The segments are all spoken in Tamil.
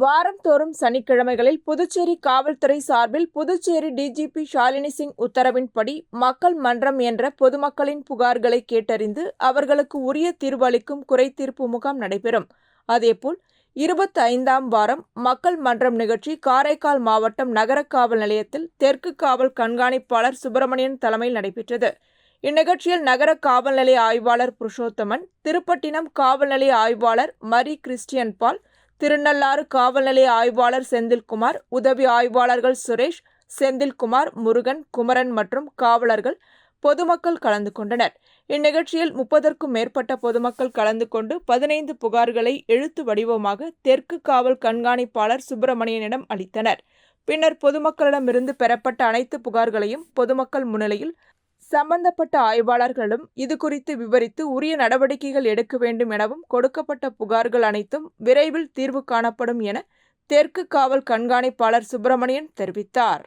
வாரந்தோறும் சனிக்கிழமைகளில் புதுச்சேரி காவல்துறை சார்பில் புதுச்சேரி டிஜிபி ஷாலினி சிங் உத்தரவின்படி மக்கள் மன்றம் என்ற பொதுமக்களின் புகார்களை கேட்டறிந்து அவர்களுக்கு உரிய தீர்வு அளிக்கும் குறைதீர்ப்பு முகாம் நடைபெறும். அதேபோல் இருபத்தி ஐந்தாம் வாரம் மக்கள் மன்றம் நிகழ்ச்சி காரைக்கால் மாவட்டம் நகர காவல் நிலையத்தில் தெற்கு காவல் கண்காணிப்பாளர் சுப்பிரமணியன் தலைமையில் நடைபெற்றது. இந்நிகழ்ச்சியில் நகர காவல் நிலைய ஆய்வாளர் புருஷோத்தமன் திருப்பட்டினம் காவல் நிலைய ஆய்வாளர் மரி கிறிஸ்டியன் பால் திருநள்ளாறு காவல் நிலைய ஆய்வாளர் செந்தில்குமார் உதவி ஆய்வாளர்கள் சுரேஷ் செந்தில்குமார் முருகன் குமரன் மற்றும் காவலர்கள் பொதுமக்கள் கலந்து கொண்டனர். இந்நிகழ்ச்சியில் முப்பதற்கும் மேற்பட்ட பொதுமக்கள் கலந்து கொண்டு பதினைந்து புகார்களை எழுத்து வடிவமாக தெற்கு காவல் கண்காணிப்பாளர் சுப்பிரமணியனிடம் அளித்தனர். பின்னர் பொதுமக்களிடமிருந்து பெறப்பட்ட அனைத்து புகார்களையும் பொதுமக்கள் முன்னிலையில் சம்பந்தப்பட்ட ஆய்வாளர்களும் இதுகுறித்து விவரித்து உரிய நடவடிக்கைகள் எடுக்க வேண்டும் எனவும் கொடுக்கப்பட்ட புகார்கள் அனைத்தும் விரைவில் தீர்வு காணப்படும் என தெற்கு காவல் கண்காணிப்பாளர் சுப்பிரமணியன் தெரிவித்தார்.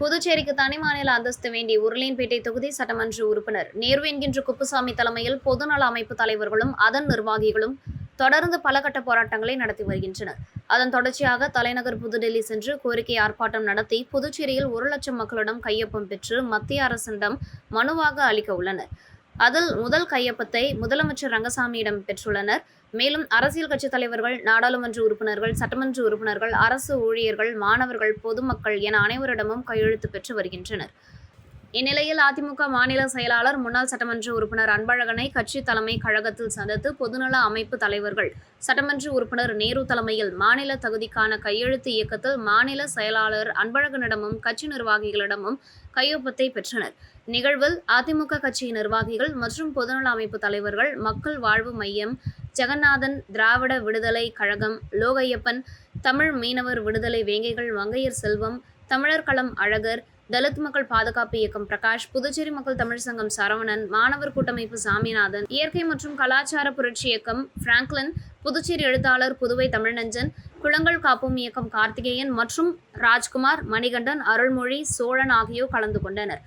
புதுச்சேரிக்கு தனி மாநில அந்தஸ்து வேண்டி உருளையன்பேட்டை தொகுதி சட்டமன்ற உறுப்பினர் நேரு என்கின்ற குப்புசாமி தலைமையில் பொதுநல அமைப்பு தலைவர்களும் அதன் நிர்வாகிகளும் தொடர்ந்து பல கட்ட போராட்டங்களை நடத்தி வருகின்றனர். அதன் தொடர்ச்சியாக தலைநகர் புதுடெல்லி சென்று கோரிக்கை ஆர்ப்பாட்டம் நடத்தி புதுச்சேரியில் ஒரு லட்சம் மக்களிடம் கையொப்பம் பெற்று மத்திய அரசிடம் மனுவாக அளிக்க உள்ளனர். அதில் முதல் கையொப்பத்தை முதலமைச்சர் ரங்கசாமியிடம் பெற்றுள்ளனர். மேலும் அரசியல் கட்சித் தலைவர்கள் நாடாளுமன்ற உறுப்பினர்கள் சட்டமன்ற உறுப்பினர்கள் அரசு ஊழியர்கள் மாணவர்கள் பொதுமக்கள் என அனைவரிடமும் கையெழுத்து பெற்று வருகின்றனர். இந்நிலையில் அதிமுக மாநில செயலாளர் முன்னாள் சட்டமன்ற உறுப்பினர் அன்பழகனை கட்சி தலைமை கழகத்தில் சந்தித்து பொதுநல அமைப்பு தலைவர்கள் சட்டமன்ற உறுப்பினர் நேரு தலைமையில் மாநில தகுதிக்கான கையெழுத்து இயக்கத்தில் மாநில செயலாளர் அன்பழகனிடமும் கட்சி நிர்வாகிகளிடமும் கையொப்பத்தை பெற்றனர். நிகழ்வில் அதிமுக கட்சி நிர்வாகிகள் மற்றும் பொதுநல அமைப்பு தலைவர்கள் மக்கள் வாழ்வு மையம் ஜெகநாதன் திராவிட விடுதலை கழகம் லோகையப்பன் தமிழ் மீனவர் விடுதலை வேங்கைகள் மங்கையர் செல்வம் தமிழர் களம் அழகர் தலித் மக்கள் பாதுகாப்பு இயக்கம் பிரகாஷ் புதுச்சேரி மக்கள் தமிழ் சங்கம் சரவணன் மாணவர் கூட்டமைப்பு சாமிநாதன் இயற்கை மற்றும் கலாச்சார புரட்சி இயக்கம் பிராங்க்லின் புதுச்சேரி எழுத்தாளர் புதுவை தமிழ்நஞ்சன் குளங்கள் காப்போம் இயக்கம் கார்த்திகேயன் மற்றும் ராஜ்குமார் மணிகண்டன் அருள்மொழி சோழன் ஆகியோர் கலந்து கொண்டனர்.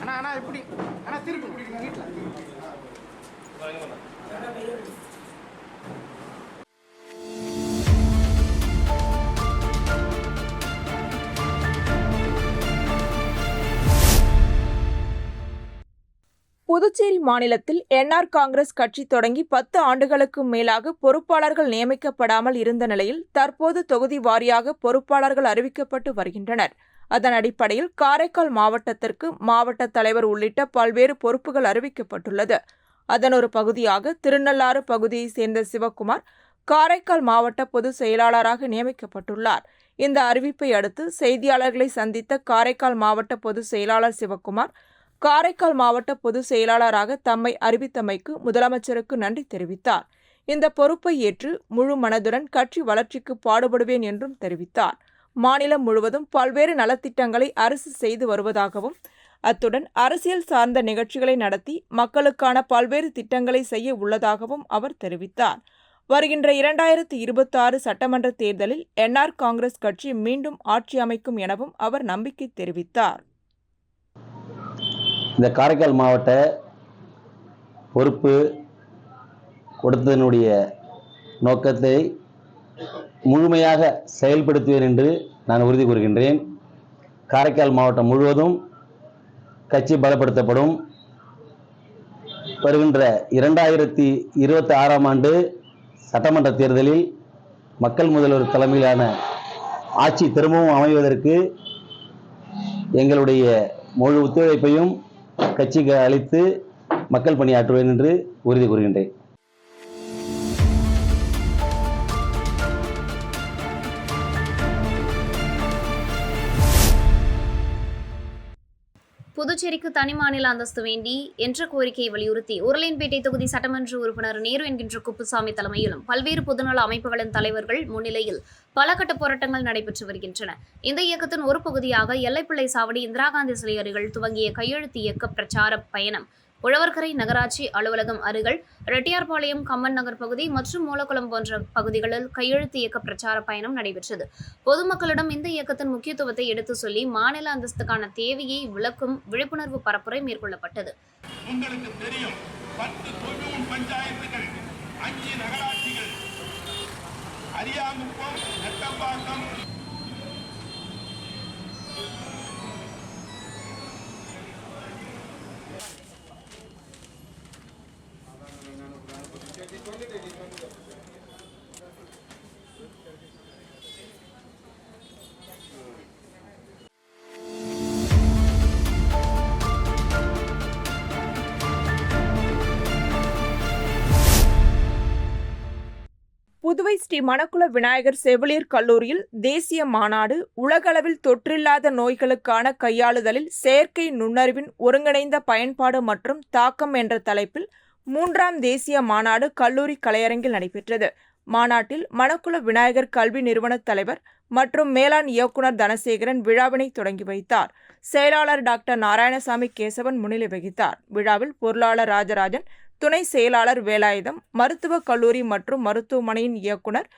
அண்ணா அண்ணா இப்படி. அண்ணா திருப்பி வீட்டில். புதுச்சேரி மாநிலத்தில் என்ஆர் காங்கிரஸ் கட்சி தொடங்கி பத்து ஆண்டுகளுக்கு மேலாக பொறுப்பாளர்கள் நியமிக்கப்படாமல் இருந்த நிலையில் தற்போது தொகுதி வாரியாக பொறுப்பாளர்கள் அறிவிக்கப்பட்டு வருகின்றனர். அதன் அடிப்படையில் காரைக்கால் மாவட்டத்திற்கு மாவட்ட தலைவர் உள்ளிட்ட பல்வேறு பொறுப்புகள் அறிவிக்கப்பட்டுள்ளது. அதன் ஒரு பகுதியாக திருநள்ளாறு பகுதியைச் சேர்ந்த சிவக்குமார் காரைக்கால் மாவட்ட பொதுச் செயலாளராக நியமிக்கப்பட்டுள்ளார். இந்த அறிவிப்பை அடுத்து செய்தியாளர்களை சந்தித்த காரைக்கால் மாவட்ட பொதுச் செயலாளர் சிவக்குமார் காரைக்கால் மாவட்ட பொதுச் செயலாளராக தம்மை அறிவித்தமைக்கு முதலமைச்சருக்கு நன்றி தெரிவித்தார். இந்த பொறுப்பை ஏற்று முழு மனதுடன் கட்சி வளர்ச்சிக்கு பாடுபடுவேன் என்றும் தெரிவித்தார். மாநிலம் முழுவதும் பல்வேறு நலத்திட்டங்களை அரசு செய்து வருவதாகவும் அத்துடன் அரசியல் சார்ந்த நிகழ்ச்சிகளை நடத்தி மக்களுக்கான பல்வேறு திட்டங்களை செய்ய உள்ளதாகவும் அவர் தெரிவித்தார். வருகின்ற இரண்டாயிரத்தி இருபத்தாறு சட்டமன்ற தேர்தலில் என்ஆர் காங்கிரஸ் கட்சி மீண்டும் ஆட்சி அமைக்கும் எனவும் அவர் நம்பிக்கை தெரிவித்தார். இந்த காரைக்கால் மாவட்ட பொறுப்பு கொடுத்ததனுடைய நோக்கத்தை முழுமையாக செயல்படுத்துவேன் என்று நான் உறுதி கூறுகின்றேன். காரைக்கால் மாவட்டம் முழுவதும் கட்சி பலப்படுத்தப்படும். வருகின்ற இரண்டாயிரத்தி இருபத்தி ஆறாம் ஆண்டு சட்டமன்ற தேர்தலில் மக்கள் முதல்வர் தலைமையிலான ஆட்சி திரும்பவும் அமைவதற்கு எங்களுடைய முழு ஒத்துழைப்பையும் கட்சிக்கு அழைத்து மக்கள் பணியாற்றுவேன் என்று உறுதி கூறுகின்றேன். புதுச்சேரிக்கு தனி மாநில அந்தஸ்து வேண்டி என்ற கோரிக்கையை வலியுறுத்தி உருளையன்பேட்டை தொகுதி சட்டமன்ற உறுப்பினர் நேரு என்கின்ற குப்புசாமி தலைமையிலும் பல்வேறு பொதுநல அமைப்புகளின் தலைவர்கள் முன்னிலையில் பல கட்ட போராட்டங்கள் நடைபெற்று வருகின்றன. இந்த இயக்கத்தின் ஒரு பகுதியாக எல்லைப்பிள்ளை சாவடி இந்திரா காந்தி சிலை அருகில் துவங்கிய கையெழுத்து இயக்க பிரச்சார பயணம் உழவர்கரை நகராட்சி அலுவலகம் அருகில் ரெட்டியார்பாளையம் கம்மன் நகர் பகுதி மற்றும் மூலக்குளம் போன்ற பகுதிகளில் கையெழுத்து இயக்க பிரச்சார பயணம் நடைபெற்றது. பொதுமக்களிடம் இந்த இயக்கத்தின் முக்கியத்துவத்தை எடுத்து சொல்லி மாநில அந்தஸ்துக்கான தேவையை விளக்கும் விழிப்புணர்வு பரப்புரை மேற்கொள்ளப்பட்டது. உங்களுக்கு தெரியும் பத்து தொண்ணூறு பஞ்சாயத்துகள் அஞ்சு நகராட்சிகள். அரியாங்குப்பம் நெட்டம்பாக்கம். கோவை ஸ்ரீ மணக்குள விநாயகர் செவிலியர் கல்லூரியில் தேசிய மாநாடு உலகளவில் தொற்றில்லாத நோய்களுக்கான கையாளுதலில் செயற்கை நுண்ணறிவின் ஒருங்கிணைந்த பயன்பாடு மற்றும் தாக்கம் என்ற தலைப்பில் மூன்றாம் தேசிய மாநாடு கல்லூரி கலையரங்கில் நடைபெற்றது. மாநாட்டில் மணக்குள விநாயகர் கல்வி நிறுவன தலைவர் மற்றும் மேலாண் இயக்குனர் தனசேகரன் விழாவினை தொடங்கி வைத்தார். செயலாளர் டாக்டர் நாராயணசாமி கேசவன் முன்னிலை வகித்தார். விழாவில் பொருளாளர் ராஜராஜன் துணை செயலாளர் வேலாயுதம் மருத்துவக் கல்லூரி மற்றும் மருத்துவமனையின் இயக்குனர்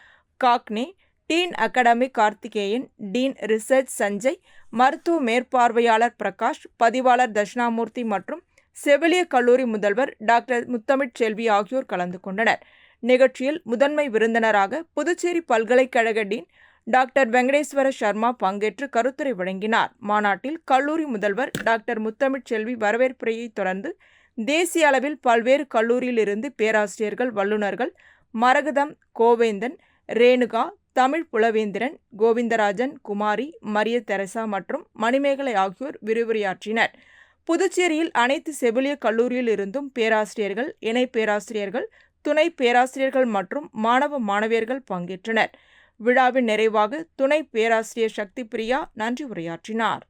Gagné dean academy Karthikeyan dean research Sanjay மருத்துவ மேற்பார்வையாளர் பிரகாஷ் பதிவாளர் தட்சிணாமூர்த்தி மற்றும் செவிலிய கல்லூரி முதல்வர் டாக்டர் முத்தமிழ் செல்வி ஆகியோர் கலந்து கொண்டனர். நிகழ்ச்சியில் முதன்மை விருந்தினராக புதுச்சேரி பல்கலைக்கழக டீன் டாக்டர் வெங்கடேஸ்வர சர்மா பங்கேற்று கருத்துரை வழங்கினார். மாநாட்டில் கல்லூரி முதல்வர் டாக்டர் முத்தமிழ் செல்வி வரவேற்புரையைத் தொடர்ந்து தேசிய அளவில் பல்வேறு கல்லூரியிலிருந்து பேராசிரியர்கள் வல்லுநர்கள் மரகதம் கோவேந்தன் ரேணுகா தமிழ் புலவேந்திரன் கோவிந்தராஜன் குமாரி மரிய தெரசா மற்றும் மணிமேகலை ஆகியோர் விரிவுரையாற்றினர். புதுச்சேரியில் அனைத்து செவிலிய கல்லூரியில் இருந்தும் பேராசிரியர்கள் இணை பேராசிரியர்கள் துணை பேராசிரியர்கள் மற்றும் மாணவ மாணவியர்கள் பங்கேற்றனர். விழாவின் நிறைவாக துணை பேராசிரியர் சக்தி பிரியா நன்றி உரையாற்றினார்.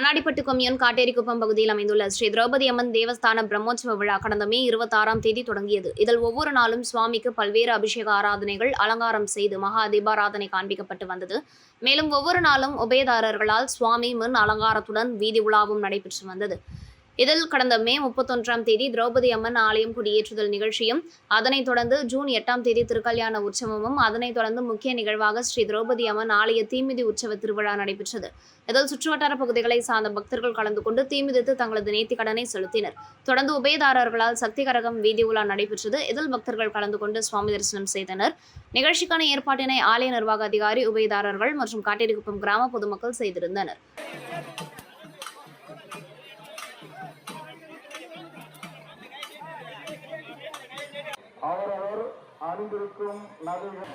மண்ணாடிப்பட்டு கொம்யூன் காட்டேரிக்குப்பம் பகுதியில் அமைந்துள்ள ஸ்ரீ திரௌபதி அம்மன் தேவஸ்தான பிரம்மோற்சவ விழா கடந்த மே இருபத்தாறாம் தேதி தொடங்கியது. இதில் ஒவ்வொரு நாளும் சுவாமிக்கு பல்வேறு அபிஷேக ஆராதனைகள் அலங்காரம் செய்து மகா தீபாராதனை காண்பிக்கப்பட்டு வந்தது. மேலும் ஒவ்வொரு நாளும் உபயதாரர்களால் சுவாமி மின் அலங்காரத்துடன் வீதி உலாவும் நடைபெற்று வந்தது. இதில் கடந்த மே முப்பத்தொன்றாம் தேதி திரௌபதி அம்மன் ஆலயம் குடியேற்றுதல் நிகழ்ச்சியும் அதனைத் தொடர்ந்து ஜூன் எட்டாம் தேதி திருக்கல்யாண உற்சவமும் அதனைத் தொடர்ந்து முக்கிய நிகழ்வாக ஸ்ரீ திரௌபதி அம்மன் ஆலய தீமிதி உற்சவ திருவிழா நடைபெற்றது. இதில் சுற்றுவட்டார பகுதிகளை சார்ந்த பக்தர்கள் கலந்து கொண்டு தீமிதித்து தங்களது நேர்த்திக் கடனை செலுத்தினர். தொடர்ந்து உபயதாரர்களால் சக்தி கரகம் வீதி உலா நடைபெற்றது. இதில் பக்தர்கள் கலந்து கொண்டு சுவாமி தரிசனம் செய்தனர். நிகழ்ச்சிக்கான ஏற்பாட்டினை ஆலய நிர்வாக அதிகாரி உபயதாரர்கள் மற்றும் காட்டேரிக்குப்பம் கிராம பொதுமக்கள் செய்திருந்தனர். அவரவர் அணிந்திருக்கும் நகைகள்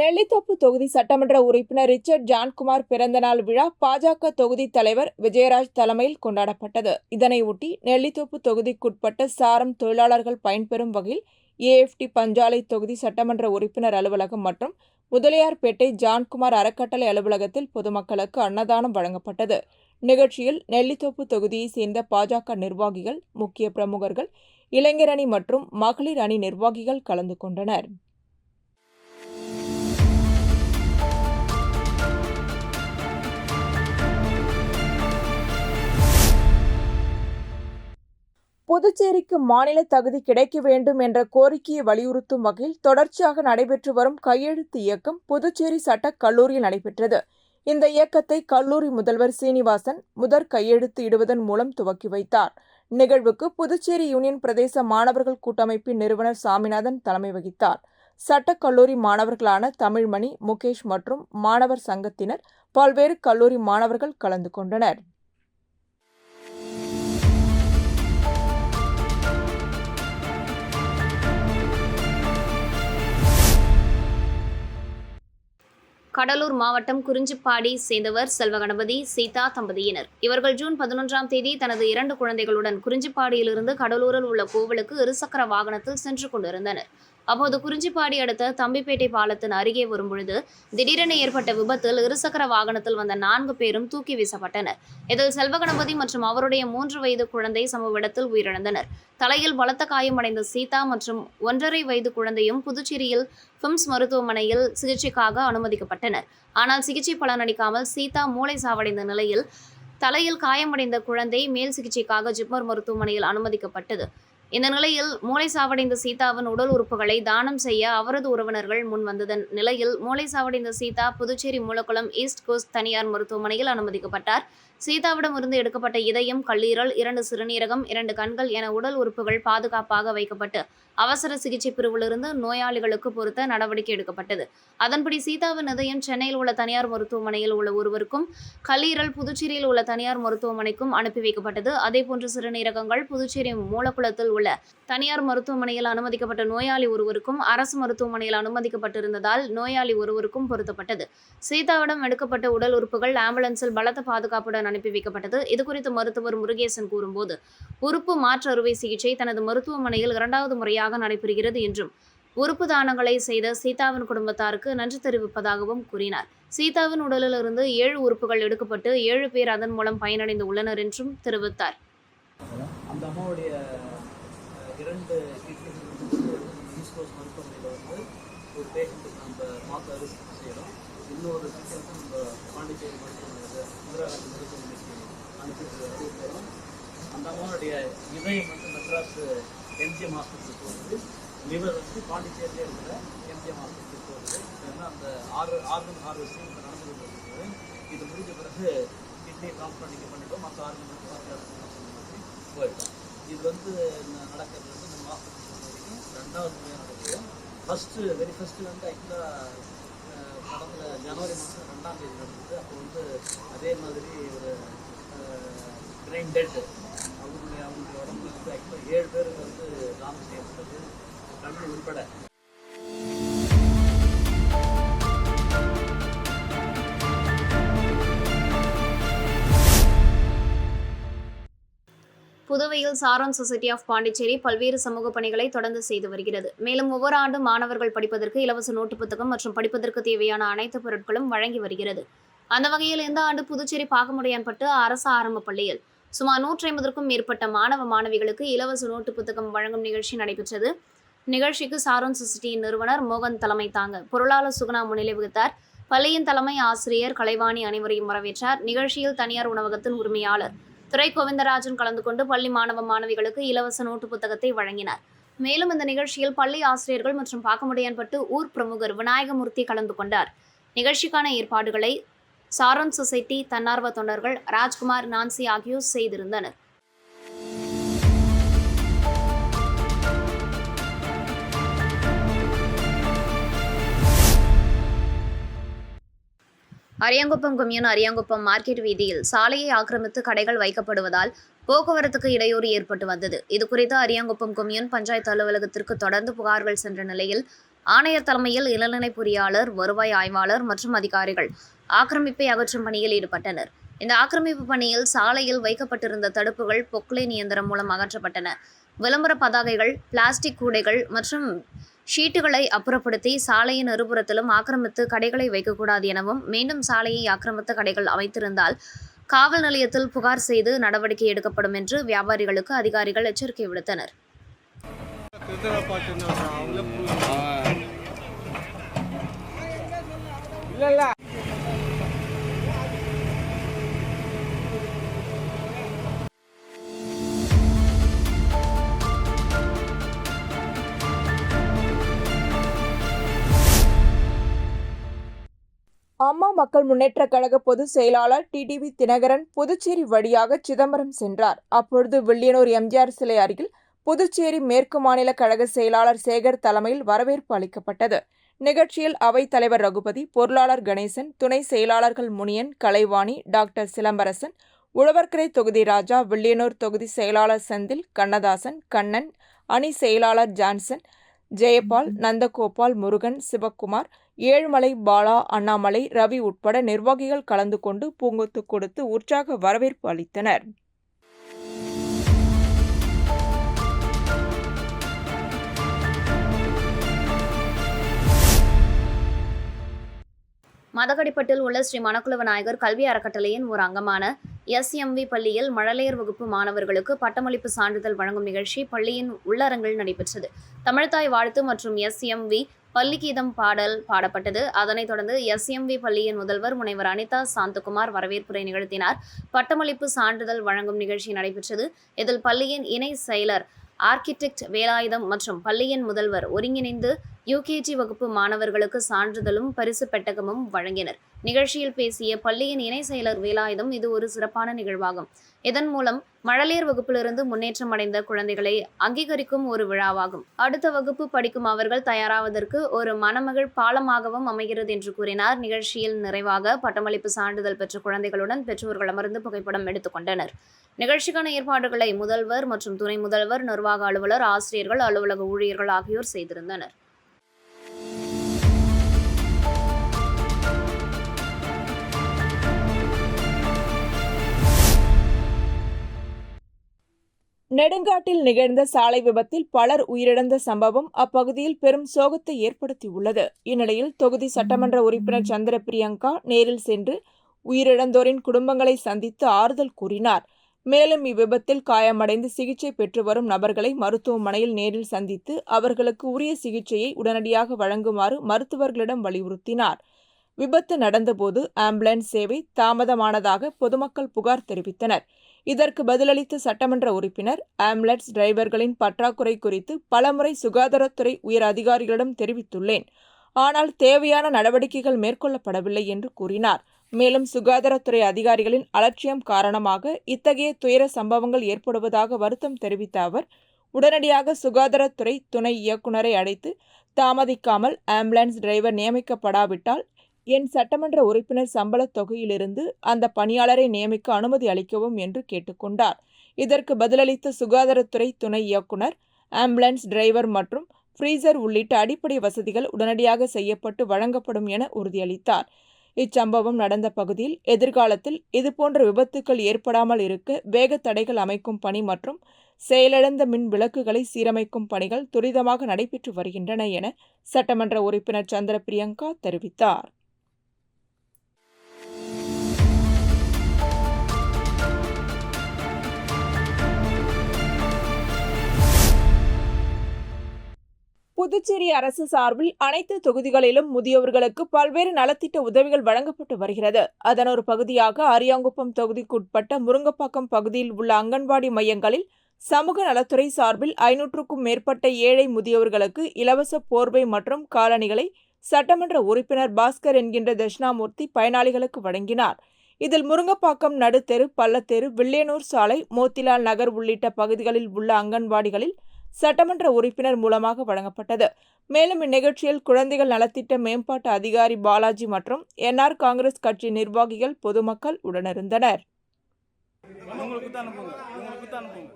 நெல்லித்தோப்பு தொகுதி சட்டமன்ற உறுப்பினர் ரிச்சர்ட் ஜான்குமார் பிறந்தநாள் விழா பாஜக தொகுதி தலைவர் விஜயராஜ் தலைமையில் கொண்டாடப்பட்டது. இதனையொட்டி நெல்லித்தோப்பு தொகுதிக்குட்பட்ட சாரம் தொழிலாளர்கள் பயன்பெறும் வகையில் ஏஎஃப்டி பஞ்சாலை தொகுதி சட்டமன்ற உறுப்பினர் அலுவலகம் மற்றும் முதலியார்பேட்டை ஜான்குமார் அறக்கட்டளை அலுவலகத்தில் பொதுமக்களுக்கு அன்னதானம் வழங்கப்பட்டது. நிகழ்ச்சியில் நெல்லித்தோப்பு தொகுதியைச் சேர்ந்த பாஜக நிர்வாகிகள் முக்கிய பிரமுகர்கள் இளைஞர் அணி மற்றும் மகளிர் அணி நிர்வாகிகள் கலந்து கொண்டனர். புதுச்சேரிக்கு மாநில தகுதி கிடைக்க வேண்டும் என்ற கோரிக்கையை வலியுறுத்தும் வகையில் தொடர்ச்சியாக நடைபெற்று வரும் கையெழுத்து இயக்கம் புதுச்சேரி சட்டக் கல்லூரியில் நடைபெற்றது. இந்த இயக்கத்தை கல்லூரி முதல்வர் சீனிவாசன் முதற் கையெழுத்து இடுவதன் மூலம் துவக்கி வைத்தார். நிகழ்வுக்கு புதுச்சேரி யூனியன் பிரதேச மாணவர்கள் கூட்டமைப்பின் நிறுவனர் சாமிநாதன் தலைமை வகித்தார். சட்டக் கல்லூரி மாணவர்களான தமிழ்மணி முகேஷ் மற்றும் மாணவர் சங்கத்தினர் பல்வேறு கல்லூரி மாணவர்கள் கலந்து கொண்டனர். கடலூர் மாவட்டம் குறிஞ்சிப்பாடி சேர்ந்தவர் செல்வகணபதி சீதா தம்பதியினர். இவர்கள் ஜூன் பதினொன்றாம் தேதி தனது இரண்டு குழந்தைகளுடன் குறிஞ்சிப்பாடியிலிருந்து கடலூரில் உள்ள கோவிலுக்கு இருசக்கர வாகனத்தில் சென்று கொண்டிருந்தனர். அப்போது குறிஞ்சிப்பாடி அடுத்த தம்பிப்பேட்டை பாலத்தின் அருகே வரும்பொழுது திடீரென ஏற்பட்ட விபத்தில் இருசக்கர வாகனத்தில் வந்த நான்கு பேரும் தூக்கி வீசப்பட்டனர். இதில் செல்வகணபதி மற்றும் அவருடைய மூன்று வயது குழந்தை சம்பவ இடத்தில் உயிரிழந்தனர். தலையில் பலத்த காயமடைந்த சீதா மற்றும் ஒன்றரை வயது குழந்தையும் புதுச்சேரியில் பிம்ஸ் மருத்துவமனையில் சிகிச்சைக்காக அனுமதிக்கப்பட்டனர். ஆனால் சிகிச்சை பலனளிக்காமல் சீதா மூளை சாவடைந்த நிலையில் தலையில் காயமடைந்த குழந்தை மேல் சிகிச்சைக்காக ஜிப்மர் மருத்துவமனையில் அனுமதிக்கப்பட்டது. இந்த நிலையில் மூளை சாவடைந்த சீதாவின் உடல் உறுப்புகளை தானம் செய்ய அவரது உறவினர்கள் முன் வந்ததன் நிலையில் மூளை சாவடைந்த சீதா புதுச்சேரி மூலக்குளம் ஈஸ்ட் கோஸ்ட் தனியார் மருத்துவமனையில் அனுமதிக்கப்பட்டார். சீதாவிடம் இருந்து எடுக்கப்பட்ட இதயம் கல்லீரல் இரண்டு சிறுநீரகம் இரண்டு கண்கள் என உடல் உறுப்புகள் பாதுகாப்பாக வைக்கப்பட்டு அவசர சிகிச்சை பிரிவிலிருந்து நோயாளிகளுக்கு பொருத்த நடவடிக்கை எடுக்கப்பட்டது. அதன்படி சீதாவின் இதயம் சென்னையில் உள்ள தனியார் மருத்துவமனையில் உள்ள ஒருவருக்கும் கல்லீரல் புதுச்சேரியில் உள்ள தனியார் மருத்துவமனைக்கும் அனுப்பி வைக்கப்பட்டது. அதேபோன்று சிறுநீரகங்கள் புதுச்சேரி மூலக்குளத்தில் உள்ள தனியார் மருத்துவமனையில் அனுமதிக்கப்பட்ட நோயாளி ஒருவருக்கும் அரசு மருத்துவமனையில் அனுமதிக்கப்பட்டிருந்ததால் நோயாளி ஒருவருக்கும் பொருத்தப்பட்டது. சீதாவிடம் எடுக்கப்பட்ட உடல் உறுப்புகள் ஆம்புலன்ஸில் பலத்த பாதுகாப்புடன் அனுப்பி வைக்கப்பட்டது. இதுகுறித்து மருத்துவர் முருகேசன் கூறும்போது உறுப்பு மாற்று அறுவை சிகிச்சை தனது மருத்துவமனையில் இரண்டாவது முறையாக நடைபெறுகிறது என்றும் உறுப்பு தானங்களை செய்த சீதாவின் குடும்பத்தாருக்கு நன்றி தெரிவிப்பதாகவும் கூறினார். சீதாவின் உடலிலிருந்து ஏழு உறுப்புகள் எடுக்கப்பட்டு ஏழு பேர் அதன் மூலம் பயனடைந்து உள்ளனர் என்றும் தெரிவித்தார். அந்த ஈஸ்கோஸ் மருத்துவமனையில் வந்து ஒரு பேஷண்ட்டுக்கு நம்ம மாற்று அறுவை சிகிச்சை செய்கிறோம் இன்னொரு பேஷண்ட்டு நம்ம பாண்டிச்சேரி மருத்துவமனையில் இந்திரா காந்தி மருத்துவமனைக்கு அனுப்பிட்டு செய்கிறோம் அந்த அம்மாவுடைய இதயம் வந்து மெட்ராஸ் எம்ஜிஎம் ஹாஸ்பிட்டலுக்கு போகுது லிவர் வந்து பாண்டிச்சேரியில் இருக்கிற எம்ஜிஎம் ஹாஸ்பிட்டலுக்கு போகுது ஏன்னா அந்த ஆறு ஆர்கன் ஹார்வெஸ்டிங் இப்போ நடந்துகிட்டு இருக்குது இது முடிஞ்ச பிறகு கிட்னி ட்ரான்ஸ்பிளான் நீங்கள் பண்ணிட்டோம் மற்ற ஆர்கன் போயிட்டோம் இது வந்து நடக்கிறது வந்து நம்ம ஹாஸ்பிட்டல் வரைக்கும் ரெண்டாவது முறையாக ஃபஸ்ட்டு வெரி ஃபஸ்ட்டு வந்து ஆக்சுவலாக கடந்த ஜனவரி மாதம் ரெண்டாம் தேதி நடந்தது. அப்போ வந்து அதே மாதிரி ஒரு கிரைன் டெட் அவங்களுடைய அவங்களுடைய உடம்புல வந்து ஆக்சுவலாக ஏழு பேருக்கு வந்து தானம் செய்யப்பட்டது. தமிழ் உட்பட கோவையில் சாரோன் சொசைட்டி ஆஃப் பாண்டிச்சேரி பல்வேறு சமூக பணிகளை தொடர்ந்து செய்து வருகிறது. மேலும் ஒவ்வொரு ஆண்டும் மாணவர்கள் படிப்பதற்கு இலவச நோட்டு புத்தகம் மற்றும் படிப்பதற்கு தேவையான அனைத்து பொருட்களும் வழங்கி வருகிறது. அந்த வகையில் இந்த ஆண்டு புதுச்சேரி பாகமுடையான்பட்டு அரசு ஆரம்ப பள்ளியில் சுமார் நூற்றி ஐம்பதற்கும் மேற்பட்ட மாணவ மாணவிகளுக்கு இலவச நோட்டு புத்தகம் வழங்கும் நிகழ்ச்சி நடைபெற்றது. நிகழ்ச்சிக்கு சாரோன் சொசைட்டியின் நிறுவனர் மோகன் தலைமை தாங்க பொருளாளர் சுகுணா முன்னிலை வகித்தார். பள்ளியின் தலைமை ஆசிரியர் கலைவாணி அனைவரையும் வரவேற்றார். நிகழ்ச்சியில் தனியார் உணவகத்தின் உரிமையாளர் துறை கோவிந்தராஜன் கலந்து கொண்டு பள்ளி மாணவ மாணவிகளுக்கு இலவச நோட்டு புத்தகத்தை வழங்கினார். மேலும் இந்த நிகழ்ச்சியில் பள்ளி ஆசிரியர்கள் மற்றும் பாக்கமுடையான்பட்டு ஊர் பிரமுகர் விநாயகமூர்த்தி கலந்து கொண்டார். நிகழ்ச்சிக்கான ஏற்பாடுகளை சாரோன் சொசைட்டி தன்னார்வ தொண்டர்கள் ராஜ்குமார் நான்சி ஆகியோர் செய்திருந்தனர். அரியாங்குப்பம் கொம்யூன் அரியாங்குப்பம் மார்க்கெட் வீதியில் சாலையை ஆக்கிரமித்து கடைகள் வைக்கப்படுவதால் போக்குவரத்துக்கு இடையூறு ஏற்பட்டு வந்தது. இதுகுறித்து அரியாங்குப்பம் கொம்யூன் பஞ்சாயத்து அலுவலகத்திற்கு தொடர்ந்து புகார்கள் சென்ற நிலையில் ஆணையர் தலைமையில் இளநிலை பொறியாளர் வருவாய் ஆய்வாளர் மற்றும் அதிகாரிகள் ஆக்கிரமிப்பை அகற்றும் பணியில் ஈடுபட்டனர். இந்த ஆக்கிரமிப்பு பணியில் சாலையில் வைக்கப்பட்டிருந்த தடுப்புகள் பொக்லைன் இயந்திரம் மூலம் அகற்றப்பட்டன. விளம்பர பதாகைகள் பிளாஸ்டிக் கூடைகள் மற்றும் ஷீட்டுகளை அப்புறப்படுத்தி சாலையின் இருபுறத்திலும் ஆக்கிரமித்து கடைகளை வைக்கக்கூடாது எனவும் மீண்டும் சாலையை ஆக்கிரமித்து கடைகள் அமைத்திருந்தால் காவல் நிலையத்தில் புகார் செய்து நடவடிக்கை எடுக்கப்படும் என்று வியாபாரிகளுக்கு அதிகாரிகள் எச்சரிக்கை விடுத்தனர். இல்ல. அம்மா மக்கள் முன்னேற்ற கழக பொதுச் செயலாளர் டிடிவி தினகரன் புதுச்சேரி வழியாக சிதம்பரம் சென்றார். அப்பொழுது வில்லியனூர் எம்ஜிஆர் சிலை அருகில் புதுச்சேரி மேற்கு மாநில கழக செயலாளர் சேகர் தலைமையில் வரவேற்பு அளிக்கப்பட்டது. நிகழ்ச்சியில் அவைத் தலைவர் ரகுபதி பொருளாளர் கணேசன் துணை செயலாளர்கள் முனியன் கலைவாணி டாக்டர் சிலம்பரசன் உழவர்கரை தொகுதி ராஜா வில்லியனூர் தொகுதி செயலாளர் செந்தில் கண்ணதாசன் கண்ணன் அணி செயலாளர் ஜான்சன் ஜெயபால் நந்தகோபால் முருகன் சிவக்குமார் ஏழுமலை பாலா அண்ணாமலை ரவி உட்பட நிர்வாகிகள் கலந்து கொண்டு பூங்கொத்து கொடுத்து உற்சாக வரவேற்பு அளித்தனர். மதகடிப்பட்டில் உள்ள ஸ்ரீ மணக்குள விநாயகர் கல்வி அறக்கட்டளையின் ஒரு அங்கமான எஸ்எம்வி பள்ளியில் மழலையர் வகுப்பு மாணவர்களுக்கு பட்டமளிப்பு சான்றிதழ் வழங்கும் நிகழ்ச்சி பள்ளியின் உள்ளரங்கில் நடைபெற்றது. தமிழ்தாய் வாழ்த்து மற்றும் எஸ்எம்வி பள்ளிக்கீதம் பாடல் பாடப்பட்டது. அதனைத் தொடர்ந்து எஸ்எம்வி பள்ளியின் முதல்வர் முனைவர் அனிதா சாந்தகுமார் வரவேற்புரை நிகழ்த்தினார். பட்டமளிப்பு சான்றிதழ் வழங்கும் நிகழ்ச்சி நடைபெற்றது. இதில் பள்ளியின் இணை செயலர் ஆர்கிடெக்ட் வேலாயுதம் மற்றும் பள்ளியின் முதல்வர் ஒருங்கிணைந்து யுகேஜி வகுப்பு மாணவர்களுக்கு சான்றிதழும் பரிசு பெட்டகமும் வழங்கினர். நிகழ்ச்சியில் பேசிய பள்ளியின் இணை செயலர் வேலாயுதம் இது ஒரு சிறப்பான நிகழ்வாகும். இதன் மூலம் மழலையர் வகுப்பிலிருந்து முன்னேற்றம் அடைந்த குழந்தைகளை அங்கீகரிக்கும் ஒரு விழாவாகும். அடுத்த வகுப்பு படிக்கும் அவர்கள் தயாராவதற்கு ஒரு மணமகள் பாலமாகவும் அமைகிறது என்று கூறினார். நிகழ்ச்சியில் நிறைவாக பட்டமளிப்பு சான்றிதழ் பெற்ற குழந்தைகளுடன் பெற்றோர்கள் அமர்ந்து புகைப்படம் எடுத்துக்கொண்டனர் நிகழ்ச்சிக்கான ஏற்பாடுகளை முதல்வர் மற்றும் துணை முதல்வர் நிர்வாக அலுவலர் ஆசிரியர்கள் அலுவலக ஊழியர்கள் ஆகியோர் செய்திருந்தனர். நெடுங்காட்டில் நிகழ்ந்த சாலை விபத்தில் பலர் உயிரிழந்த சம்பவம் அப்பகுதியில் பெரும் சோகத்தை ஏற்படுத்தியுள்ளது. இந்நிலையில் தொகுதி சட்டமன்ற உறுப்பினர் சந்திர பிரியங்கா நேரில் சென்று உயிரிழந்தோரின் குடும்பங்களை சந்தித்து ஆறுதல் கூறினார். மேலும் இவ்விபத்தில் காயமடைந்து சிகிச்சை பெற்று வரும் நபர்களை மருத்துவமனையில் நேரில் சந்தித்து அவர்களுக்கு உரிய சிகிச்சையை உடனடியாக வழங்குமாறு மருத்துவர்களிடம் வலியுறுத்தினார். விபத்து நடந்தபோது ஆம்புலன்ஸ் சேவை தாமதமானதாக பொதுமக்கள் புகார் தெரிவித்தனர். இதற்கு பதிலளித்த சட்டமன்ற உறுப்பினர் ஆம்புலன்ஸ் டிரைவர்களின் பற்றாக்குறை குறித்து பலமுறை சுகாதாரத்துறை உயர் அதிகாரிகளிடம் தெரிவித்துள்ளேன். ஆனால் தேவையான நடவடிக்கைகள் மேற்கொள்ளப்படவில்லை என்று கூறினார். மேலும் சுகாதாரத்துறை அதிகாரிகளின் அலட்சியம் காரணமாக இத்தகைய துயர சம்பவங்கள் ஏற்படுவதாக வருத்தம் தெரிவித்த அவர் உடனடியாக சுகாதாரத்துறை துணை இயக்குநரை அழைத்து தாமதிக்காமல் ஆம்புலன்ஸ் டிரைவர் நியமிக்கப்படாவிட்டால் என் சட்டமன்ற உறுப்பினர் சம்பளத் தொகையிலிருந்து அந்த பணியாளரை நியமிக்க அனுமதி அளிக்கவும் என்று கேட்டுக்கொண்டார். இதற்கு பதிலளித்த சுகாதாரத்துறை துணை இயக்குனர் ஆம்புலன்ஸ் டிரைவர் மற்றும் ஃப்ரீசர் உள்ளிட்ட அடிப்படை வசதிகள் உடனடியாக செய்யப்பட்டு வழங்கப்படும் என உறுதியளித்தார். இச்சம்பவம் நடந்த பகுதியில் எதிர்காலத்தில் இதுபோன்ற விபத்துக்கள் ஏற்படாமல் இருக்க வேக தடைகள் அமைக்கும் பணி மற்றும் செயலிழந்த மின் விளக்குகளை சீரமைக்கும் பணிகள் துரிதமாக நடைபெற்று வருகின்றன என சட்டமன்ற உறுப்பினர் சந்திர பிரியங்கா தெரிவித்தார். புதுச்சேரி அரசு சார்பில் அனைத்து தொகுதிகளிலும் முதியோர்களுக்கு பல்வேறு நலத்திட்ட உதவிகள் வழங்கப்பட்டு வருகிறது. அதன் ஒரு பகுதியாக அரியாங்குப்பம் தொகுதிக்குட்பட்ட முருங்கப்பாக்கம் பகுதியில் உள்ள அங்கன்வாடி மையங்களில் சமூக நலத்துறை சார்பில் ஐநூற்றுக்கும் மேற்பட்ட ஏழை முதியவர்களுக்கு இலவச போர்வை மற்றும் காலணிகளை சட்டமன்ற உறுப்பினர் பாஸ்கர் என்கின்ற தட்சிணாமூர்த்தி பயனாளிகளுக்கு வழங்கினார். இதில் முருங்கப்பாக்கம் நடுத்தெரு பள்ளத்தெரு வில்லியனூர் சாலை மோத்திலால் நகர் உள்ளிட்ட பகுதிகளில் உள்ள அங்கன்வாடிகளில் சட்டமன்ற உறுப்பினர் மூலமாக வழங்கப்பட்டது. மேலும் இந்நிகழ்ச்சியில் குழந்தைகள் நலத்திட்ட மேம்பாட்டு அதிகாரி பாலாஜி மற்றும் என்ஆர் காங்கிரஸ் கட்சி நிர்வாகிகள் பொதுமக்கள் உடனிருந்தனர். உங்களுக்கு தான் அனுப்புங்க உங்களுக்கு தான் அனுப்புங்க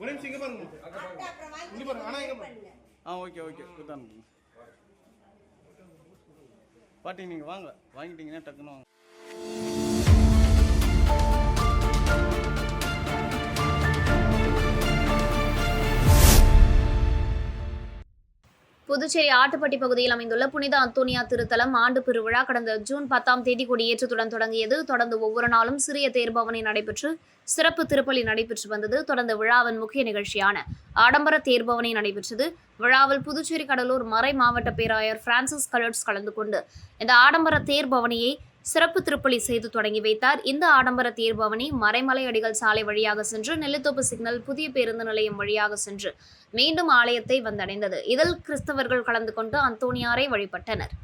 ஒரு நிமிஷம் இங்க பாருங்க இங்க பாருங்க. ஆனா இங்க பாருங்க. ஆ ஓகே ஓகே. கொடுத்து அனுப்புங்க பாட்டி நீங்கள் வாங்க. வாங்கிட்டீங்கன்னா டக்குன்னு வாங்க. புதுச்சேரி ஆட்டுப்பட்டி பகுதியில் அமைந்துள்ள புனித அந்தோனியா திருத்தலம் ஆண்டு பெருவிழா கடந்த ஜூன் பத்தாம் தேதி கொடியேற்றத்துடன் தொடங்கியது. தொடர்ந்து ஒவ்வொரு நாளும் சிறிய தேர்பவனி நடைபெற்று சிறப்பு திருப்பலி நடைபெற்று வந்தது. தொடர்ந்து விழாவின் முக்கிய நிகழ்ச்சியான ஆடம்பர தேர்பவனி நடைபெற்றது. விழாவில் புதுச்சேரி கடலூர் மறை மாவட்ட பேராயர் பிரான்சிஸ் கலர்ட்ஸ் கலந்து கொண்டு இந்த ஆடம்பர தேர்பவனியை சிறப்பு திருப்பலி செய்து தொடங்கி வைத்தார். இந்த ஆடம்பர தேர்பவனி மறைமலை அடிகள் சாலை வழியாக சென்று நெல்லித்தோப்பு சிக்னல் புதிய பேருந்து நிலையம் வழியாக சென்று மீண்டும் ஆலயத்தை வந்தடைந்தது. இதில் கிறிஸ்தவர்கள் கலந்து கொண்டு அந்தோணியாரை வழிபட்டனர்.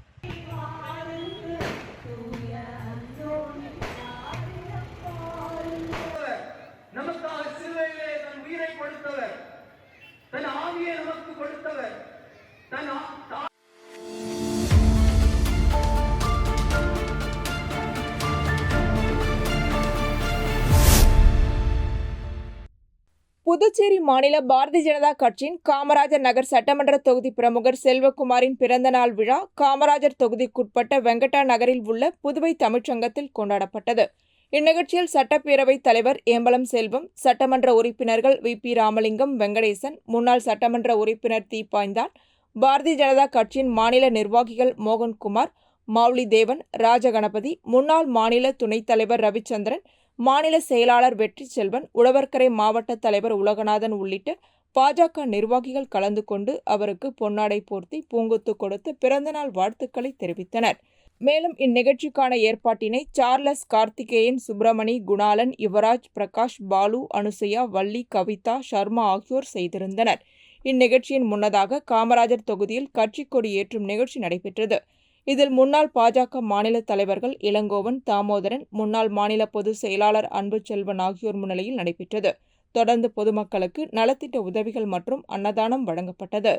தன் ஆவியை நமக்கு கொடுத்தவர் தன் புதுச்சேரி மாநில பாரதிய ஜனதா கட்சியின் காமராஜர் நகர் சட்டமன்ற தொகுதி பிரமுகர் செல்வகுமாரின் பிறந்தநாள் விழா காமராஜர் தொகுதிக்குட்பட்ட வெங்கடா நகரில் உள்ள புதுவை தமிழ்ச்சங்கத்தில் கொண்டாடப்பட்டது. இந்நிகழ்ச்சியில் சட்டப்பேரவைத் தலைவர் ஏம்பலம் செல்வம் சட்டமன்ற உறுப்பினர்கள் வி. பி. ராமலிங்கம் வெங்கடேசன் முன்னாள் சட்டமன்ற உறுப்பினர் தீபாய்ந்தான் பாரதிய ஜனதா கட்சியின் மாநில நிர்வாகிகள் மோகன்குமார் மௌலி தேவன் ராஜகணபதி முன்னாள் மாநில துணைத் தலைவர் ரவிச்சந்திரன் மாநில செயலாளர் வெற்றி செல்வன் உழவர்கரை மாவட்ட தலைவர் உலகநாதன் உள்ளிட்ட பாஜக நிர்வாகிகள் கலந்து கொண்டு அவருக்கு பொன்னாடை போர்த்தி பூங்கொத்து கொடுத்து பிறந்தநாள் வாழ்த்துக்களை தெரிவித்தனர். மேலும் இந்நிகழ்ச்சிக்கான ஏற்பாட்டினை சார்லஸ் கார்த்திகேயன் சுப்பிரமணி குணாலன் யுவராஜ் பிரகாஷ் பாலு அனுசயா வள்ளி கவிதா சர்மா ஆகியோர் செய்திருந்தனர். இந்நிகழ்ச்சியின் முன்னதாக காமராஜர் தொகுதியில் கட்சி கொடி ஏற்றும் நிகழ்ச்சி நடைபெற்றது. இதில் முன்னாள் பாஜக மாநில தலைவர்கள் இளங்கோவன் தாமோதரன் முன்னாள் மாநில பொதுச் செயலாளர் அன்புச்செல்வன் ஆகியோர் முன்னிலையில் நடைபெற்றது. தொடர்ந்து பொதுமக்களுக்கு நலத்திட்ட உதவிகள் மற்றும் அன்னதானம் வழங்கப்பட்டது.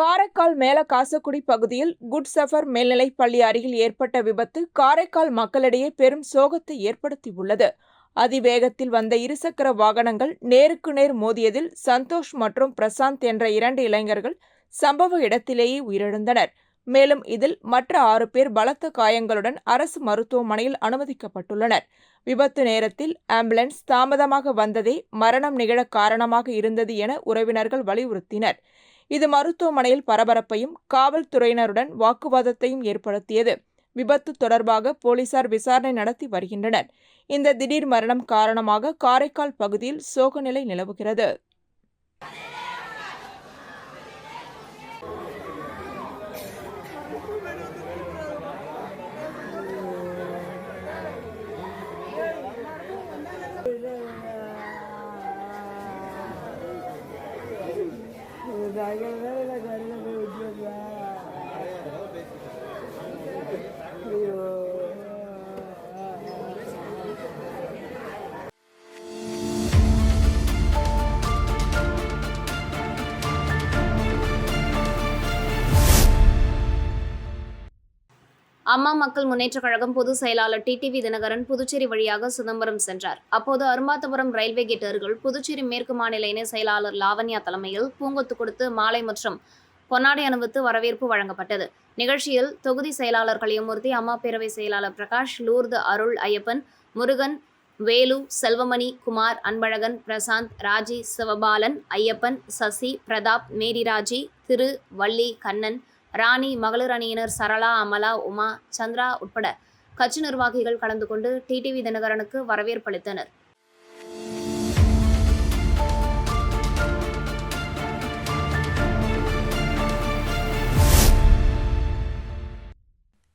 காரைக்கால் மேல காசக்குடி பகுதியில் குட் சஃபர் மேல்நிலைப் பள்ளி அருகில் ஏற்பட்ட விபத்து காரைக்கால் மக்களிடையே பெரும் சோகத்தை ஏற்படுத்தியுள்ளது. அதிவேகத்தில் வந்த இருசக்கர வாகனங்கள் நேருக்கு நேர் மோதியதில் சந்தோஷ் மற்றும் பிரசாந்த் என்ற இரண்டு இளைஞர்கள் சம்பவ இடத்திலேயே உயிரிழந்தனர். மேலும் இதில் மற்ற ஆறு பேர் பலத்த காயங்களுடன் அரசு மருத்துவமனையில் அனுமதிக்கப்பட்டுள்ளனர். விபத்து நேரத்தில் ஆம்புலன்ஸ் தாமதமாக வந்ததே மரணம் நிகழ காரணமாக இருந்தது என உறவினர்கள் வலியுறுத்தினர். இது மருத்துவமனையில் பரபரப்பையும் காவல்துறையினருடன் வாக்குவாதத்தையும் ஏற்படுத்தியது. விபத்து தொடர்பாக போலீசார் விசாரணை நடத்தி வருகின்றனர். இந்த திடீர் மரணம் காரணமாக காரைக்கால் பகுதியில் சோக நிலை நிலவுகிறது. அம்மா மக்கள் முன்னேற்றக் கழகம் பொதுச் செயலாளர் டிடிவி தினகரன் புதுச்சேரி வழியாக சிதம்பரம் சென்றார். அப்போது அரும்பாத்தபுரம் ரயில்வே கேட் அருகில் புதுச்சேரி மேற்கு மாநில இணை செயலாளர் லாவண்யா தலைமையில் பூங்கொத்து கொடுத்து மாலை மற்றும் பொன்னாடை அணிவித்து வரவேற்பு வழங்கப்பட்டது. நிகழ்ச்சியில் தொகுதி செயலாளர் கலியமூர்த்தி அம்மா பேரவை செயலாளர் பிரகாஷ் லூர்து அருள் ஐயப்பன் முருகன் வேலு செல்வமணி குமார் அன்பழகன் பிரசாந்த் ராஜி சிவபாலன் ஐயப்பன் சசி பிரதாப் மேரிராஜி திரு வள்ளி கண்ணன் ராணி மகளிர் அணியினர் சரளா அமலா உமா சந்திரா உட்பட கட்சி நிர்வாகிகள் கலந்து கொண்டு டிடிவி தினகரனுக்கு வரவேற்பளித்தனர்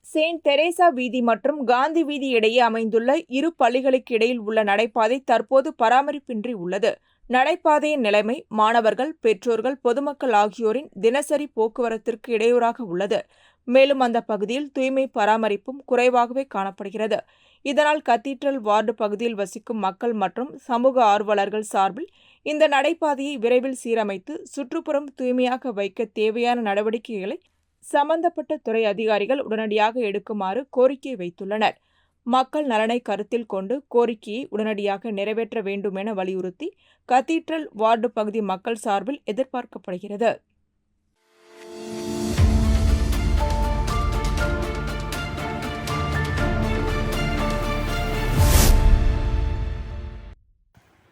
செயின்ட் தெரேசா வீதி மற்றும் காந்தி வீதி இடையே அமைந்துள்ள இரு பள்ளிகளுக்கு இடையில் உள்ள நடைபாதை தற்போது பராமரிப்பின்றி உள்ளது. நடைபாதையின் நிலைமை மாணவர்கள் பெற்றோர்கள் பொதுமக்கள் ஆகியோரின் தினசரி போக்குவரத்திற்கு இடையூறாக உள்ளது. மேலும் அந்த பகுதியில் தூய்மை பராமரிப்பும் குறைவாகவே காணப்படுகிறது. இதனால் கத்தீட்ரல் வார்டு பகுதியில் வசிக்கும் மக்கள் மற்றும் சமூக ஆர்வலர்கள் சார்பில் இந்த நடைபாதையை விரைவில் சீரமைத்து சுற்றுப்புறம் தூய்மையாக வைக்க தேவையான நடவடிக்கைகளை சம்பந்தப்பட்ட துறை அதிகாரிகள் உடனடியாக எடுக்குமாறு கோரிக்கை வைத்துள்ளனர். மக்கள் நலனை கருத்தில் கொண்டு கோரிக்கையை உடனடியாக நிறைவேற்ற வேண்டும் என வலியுறுத்தி கத்தீட்ரல் வார்டு பகுதி மக்கள் சார்பில் எதிர்பார்க்கப்படுகிறது.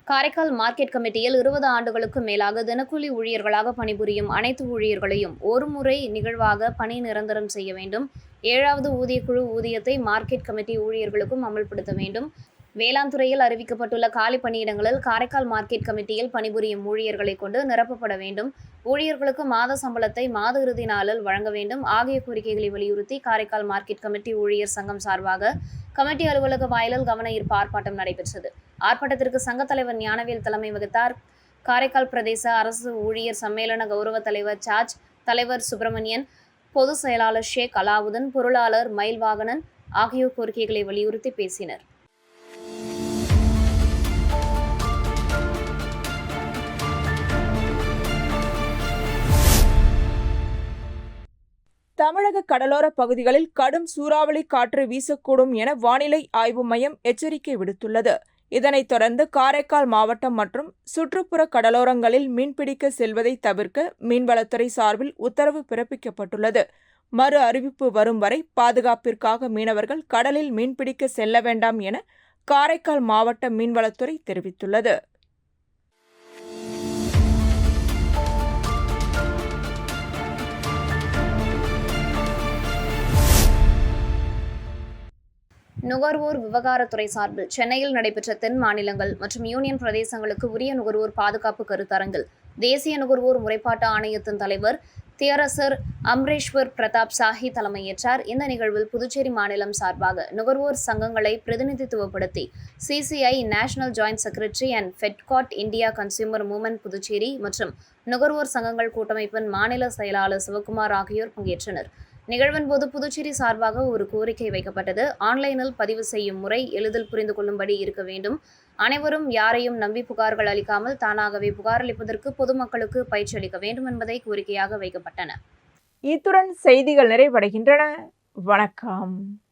காரைக்கால் மார்க்கெட் கமிட்டியில் இருபது ஆண்டுகளுக்கு மேலாக தினக்கூலி ஊழியர்களாக பணிபுரியும் அனைத்து ஊழியர்களையும் ஒரு முறை நிகழ்வாக பணி நிரந்தரம் செய்ய வேண்டும். ஏழாவது ஊதியக்குழு ஊதியத்தை மார்க்கெட் கமிட்டி ஊழியர்களுக்கும் அமல்படுத்த வேண்டும். வேளாண் துறையில் அறிவிக்கப்பட்டுள்ள காலி பணியிடங்களில் காரைக்கால் மார்க்கெட் கமிட்டியில் பணிபுரியும் ஊழியர்களை கொண்டு நிரப்பப்பட வேண்டும். ஊழியர்களுக்கு மாத சம்பளத்தை மாத இறுதி நாளில் வழங்க வேண்டும். ஆகிய கோரிக்கைகளை வலியுறுத்தி காரைக்கால் மார்க்கெட் கமிட்டி ஊழியர் சங்கம் சார்பாக கமிட்டி அலுவலக வாயிலில் கவன ஈர்ப்பு ஆர்ப்பாட்டம் நடைபெற்றது. ஆர்ப்பாட்டத்திற்கு சங்கத் தலைவர் ஞானவேல் தலைமை வகித்தார். காரைக்கால் பிரதேச அரசு ஊழியர் சம்மேளன கௌரவ தலைவர் சார்ஜ் தலைவர் சுப்பிரமணியன் பொதுச் செயலாளர் ஷேக் அலாவுதன் பொருளாளர் மயில்வாகனன் ஆகியோர் கோரிக்கைகளை வலியுறுத்தி பேசினர். தமிழக கடலோர பகுதிகளில் கடும் சூறாவளி காற்று வீசக்கூடும் என வானிலை ஆய்வு மையம் எச்சரிக்கை விடுத்துள்ளது. இதனைத் தொடர்ந்து காரைக்கால் மாவட்டம் மற்றும் சுற்றுப்புற கடலோரங்களில் மீன்பிடிக்க செல்வதை தவிர்க்க மீன்வளத்துறை சார்பில் உத்தரவு பிறப்பிக்கப்பட்டுள்ளது. மறு அறிவிப்பு வரும் வரை பாதுகாப்பிற்காக மீனவர்கள் கடலில் மீன்பிடிக்க செல்ல வேண்டாம் என காரைக்கால் மாவட்ட மீன்வளத்துறை தெரிவித்துள்ளது. நுகர்வோர் விவகாரத்துறை சார்பில் சென்னையில் நடைபெற்ற தென் மாநிலங்கள் மற்றும் யூனியன் பிரதேசங்களுக்கு உரிய நுகர்வோர் பாதுகாப்பு கருத்தரங்கில் தேசிய நுகர்வோர் முறைப்பாட்டு ஆணையத்தின் தலைவர் தியரசர் அம்ரேஷ்வர் பிரதாப் சாஹி தலைமையேற்றார். இந்த நிகழ்வில் புதுச்சேரி மாநிலம் சார்பாக நுகர்வோர் சங்கங்களை பிரதிநிதித்துவப்படுத்தி CCI national joint secretary and Fedcot India consumer movement Puducherry மற்றும் நுகர்வோர் சங்கங்கள் கூட்டமைப்பின் மாநில செயலாளர் சிவகுமார் ஆகியோர் பங்கேற்றனர். நிகழ்வின் போது புதுச்சேரி சார்பாக ஒரு கோரிக்கை வைக்கப்பட்டது. ஆன்லைனில் பதிவு செய்யும் முறை எளிதில் புரிந்து கொள்ளும்படி இருக்க வேண்டும். அனைவரும் யாரையும் நம்பி புகார்கள் அளிக்காமல் தானாகவே புகார் அளிப்பதற்கு பொதுமக்களுக்கு பயிற்சி அளிக்க வேண்டும் என்பதை கோரிக்கையாக வைக்கப்பட்டன. இத்துடன் செய்திகள் நிறைவடைகின்றன. வணக்கம்.